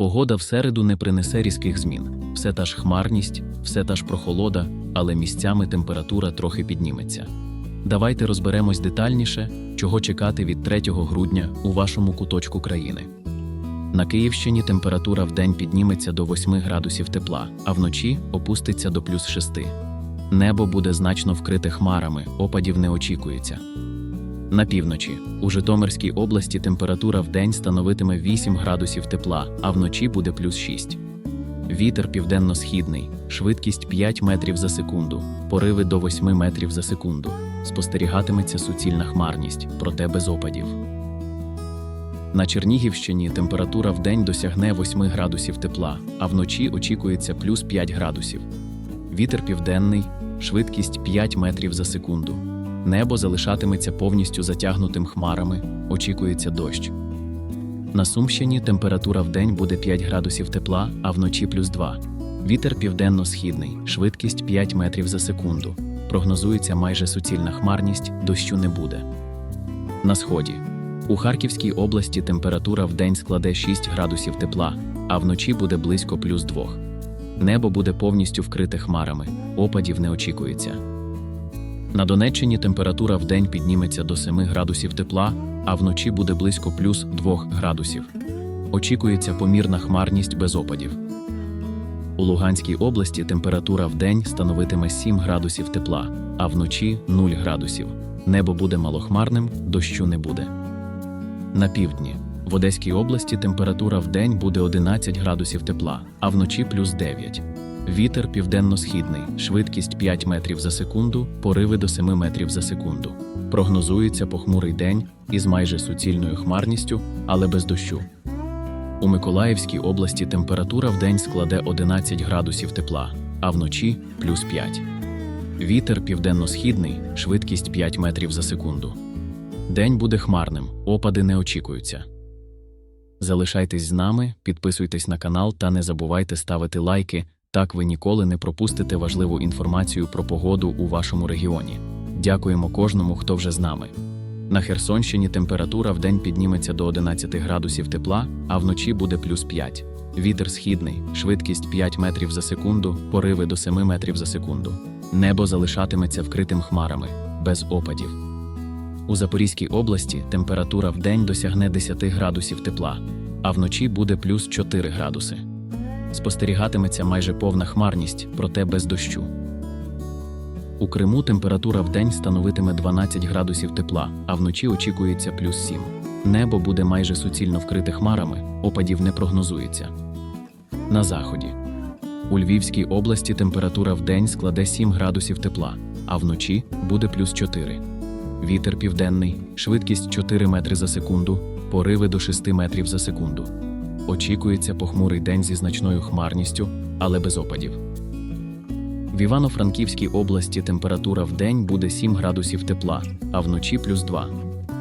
Погода в середу не принесе різких змін. Все та ж хмарність, все та ж прохолода, але місцями температура трохи підніметься. Давайте розберемось детальніше, чого чекати від 3 грудня у вашому куточку країни. На Київщині температура в день підніметься до 8 градусів тепла, а вночі опуститься до плюс 6. Небо буде значно вкрите хмарами, опадів не очікується. На півночі у Житомирській області температура в день становитиме 8 градусів тепла, а вночі буде плюс 6. Вітер південно-східний, швидкість 5 метрів за секунду, пориви до 8 метрів за секунду. Спостерігатиметься суцільна хмарність, проте без опадів. На Чернігівщині температура в день досягне 8 градусів тепла, а вночі очікується плюс 5 градусів. Вітер південний, швидкість 5 метрів за секунду. Небо залишатиметься повністю затягнутим хмарами, очікується дощ. На Сумщині температура в день буде 5 градусів тепла, а вночі плюс 2. Вітер південно-східний, швидкість 5 метрів за секунду. Прогнозується майже суцільна хмарність, дощу не буде. На сході. У Харківській області температура в день складе 6 градусів тепла, а вночі буде близько плюс 2. Небо буде повністю вкрите хмарами, опадів не очікується. На Донеччині температура в день підніметься до 7 градусів тепла, а вночі буде близько плюс 2 градусів. Очікується помірна хмарність без опадів. У Луганській області температура в день становитиме 7 градусів тепла, а вночі 0 градусів. Небо буде малохмарним, дощу не буде. На півдні. В Одеській області температура в день буде 11 градусів тепла, а вночі плюс 9. Вітер південно-східний, швидкість 5 метрів за секунду, пориви до 7 метрів за секунду. Прогнозується похмурий день із майже суцільною хмарністю, але без дощу. У Миколаївській області температура в день складе 11 градусів тепла, а вночі плюс 5. Вітер південно-східний, швидкість 5 метрів за секунду. День буде хмарним, опади не очікуються. Залишайтесь з нами, підписуйтесь на канал та не забувайте ставити лайки, так ви ніколи не пропустите важливу інформацію про погоду у вашому регіоні. Дякуємо кожному, хто вже з нами. На Херсонщині температура вдень підніметься до 11 градусів тепла, а вночі буде плюс 5. Вітер східний, швидкість 5 метрів за секунду, пориви до 7 метрів за секунду. Небо залишатиметься вкритим хмарами, без опадів. У Запорізькій області температура вдень досягне 10 градусів тепла, а вночі буде плюс 4 градуси. Спостерігатиметься майже повна хмарність, проте без дощу. У Криму температура вдень становитиме 12 градусів тепла, а вночі очікується плюс 7. Небо буде майже суцільно вкрите хмарами, опадів не прогнозується. На заході. У Львівській області температура вдень складе 7 градусів тепла, а вночі буде плюс 4. Вітер південний, швидкість 4 метри за секунду, пориви до 6 метрів за секунду. Очікується похмурий день зі значною хмарністю, але без опадів. В Івано-Франківській області температура в день буде 7 градусів тепла, а вночі плюс 2.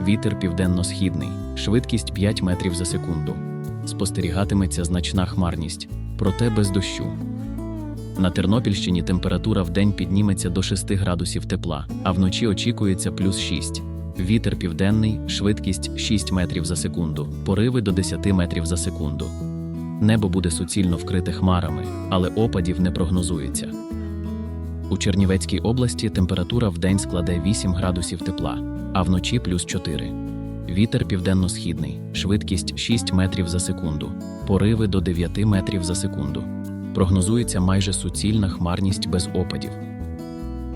Вітер південно-східний, швидкість 5 метрів за секунду. Спостерігатиметься значна хмарність, проте без дощу. На Тернопільщині температура в день підніметься до 6 градусів тепла, а вночі очікується плюс 6. Вітер південний, швидкість 6 метрів за секунду, пориви до 10 метрів за секунду. Небо буде суцільно вкрите хмарами, але опадів не прогнозується. У Чернівецькій області температура в день складе 8 градусів тепла, а вночі плюс 4. Вітер південно-східний, швидкість 6 метрів за секунду, пориви до 9 метрів за секунду. Прогнозується майже суцільна хмарність без опадів.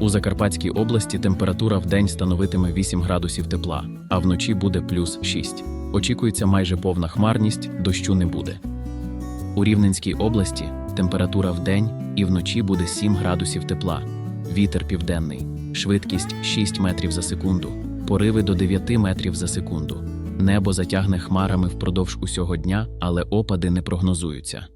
У Закарпатській області температура в день становитиме 8 градусів тепла, а вночі буде плюс 6. Очікується майже повна хмарність, дощу не буде. У Рівненській області температура в день і вночі буде 7 градусів тепла, вітер південний, швидкість 6 метрів за секунду, пориви до 9 метрів за секунду. Небо затягне хмарами впродовж усього дня, але опади не прогнозуються.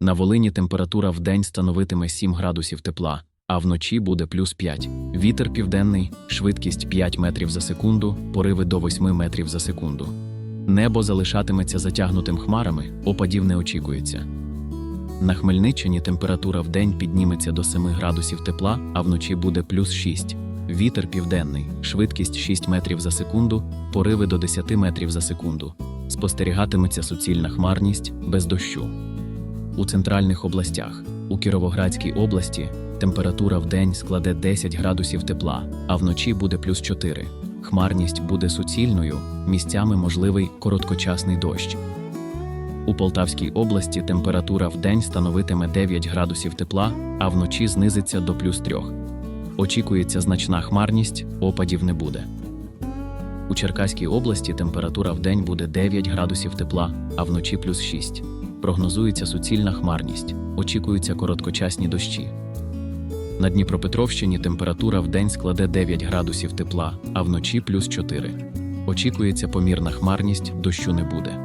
На Волині температура в день становитиме 7 градусів тепла, а вночі буде плюс 5. Вітер південний, швидкість 5 метрів за секунду, пориви до 8 метрів за секунду. Небо залишатиметься затягнутим хмарами, опадів не очікується. На Хмельниччині температура в день підніметься до 7 градусів тепла, а вночі буде плюс 6. Вітер південний, швидкість 6 метрів за секунду, пориви до 10 метрів за секунду. спостерігатиметься суцільна хмарність без дощу. У центральних областях у Кіровоградській області температура в день складе 10 градусів тепла, а вночі буде плюс 4. Хмарність буде суцільною, місцями можливий короткочасний дощ. У Полтавській області температура в день становитиме 9 градусів тепла, а вночі знизиться до плюс 3. Очікується значна хмарність, опадів не буде. У Черкаській області температура в день буде 9 градусів тепла, а вночі плюс 6. Прогнозується суцільна хмарність, очікуються короткочасні дощі. На Дніпропетровщині температура в день складе 9 градусів тепла, а вночі плюс 4. Очікується помірна хмарність, дощу не буде.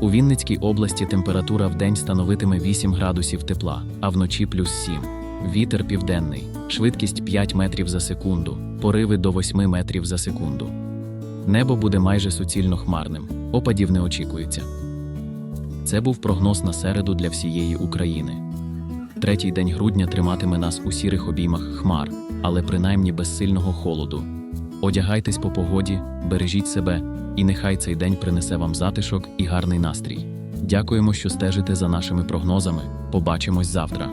У Вінницькій області температура в день становитиме 8 градусів тепла, а вночі плюс 7. Вітер південний, швидкість 5 метрів за секунду, пориви до 8 метрів за секунду. Небо буде майже суцільно хмарним, опадів не очікується. Це був прогноз на середу для всієї України. Третій день грудня триматиме нас у сірих обіймах хмар, але принаймні без сильного холоду. Одягайтесь по погоді, бережіть себе, і нехай цей день принесе вам затишок і гарний настрій. Дякуємо, що стежите за нашими прогнозами. Побачимось завтра.